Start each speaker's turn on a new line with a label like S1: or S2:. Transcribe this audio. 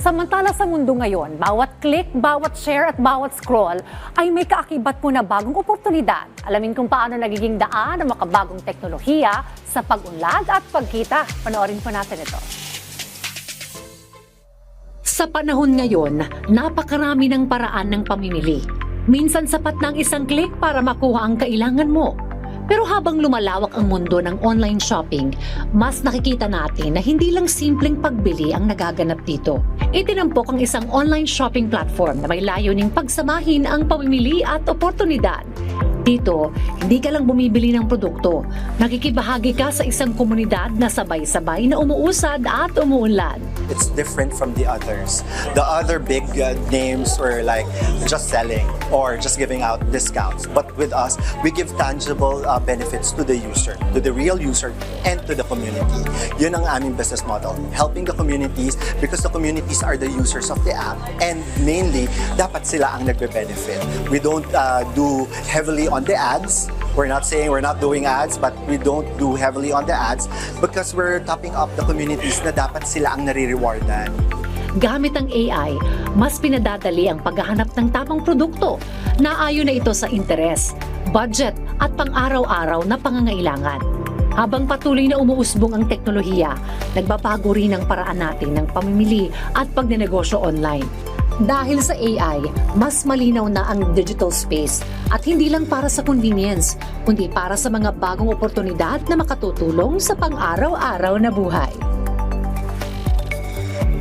S1: Samantala sa mundo ngayon, bawat click, bawat share at bawat scroll ay may kaakibat po na bagong oportunidad. Alamin kung paano nagiging daan ang makabagong teknolohiya sa pag-unlad at pagkita. Panoorin po natin ito.
S2: Sa panahon ngayon, napakarami ng paraan ng pamimili. Minsan sapat ng isang click para makuha ang kailangan mo. Pero habang lumalawak ang mundo ng online shopping, mas nakikita natin na hindi lang simpleng pagbili ang nagaganap dito. Itinampok ang isang online shopping platform na may layuning pagsamahin ang pamimili at oportunidad. Dito, hindi ka lang bumibili ng produkto. Nakikibahagi ka sa isang komunidad na sabay-sabay na umuusad at umuunlad.
S3: it's different from the others. The other big uh, names were like just selling or just giving out discounts. But with us, we give tangible uh, benefits to the user, to the real user, and to the community. Yun ang aming business model, helping the communities because the communities are the users of the app and mainly, dapat sila ang nagbe-benefit. We don't uh, do heavily on the ads. We're not saying we're not doing ads, but we don't do heavily on the ads because we're topping up the communities na dapat sila ang nare-rewardan.
S2: Gamit ang AI, mas pinadadali ang paghahanap ng tamang produkto na ayon na ito sa interes, budget at pang-araw-araw na pangangailangan. Habang patuloy na umuusbong ang teknolohiya, nagbabago rin ang paraan natin ng pamimili at pagnenegosyo online. Dahil sa AI, mas malinaw na ang digital space at hindi lang para sa convenience, kundi para sa mga bagong oportunidad na makatutulong sa pang-araw-araw na buhay.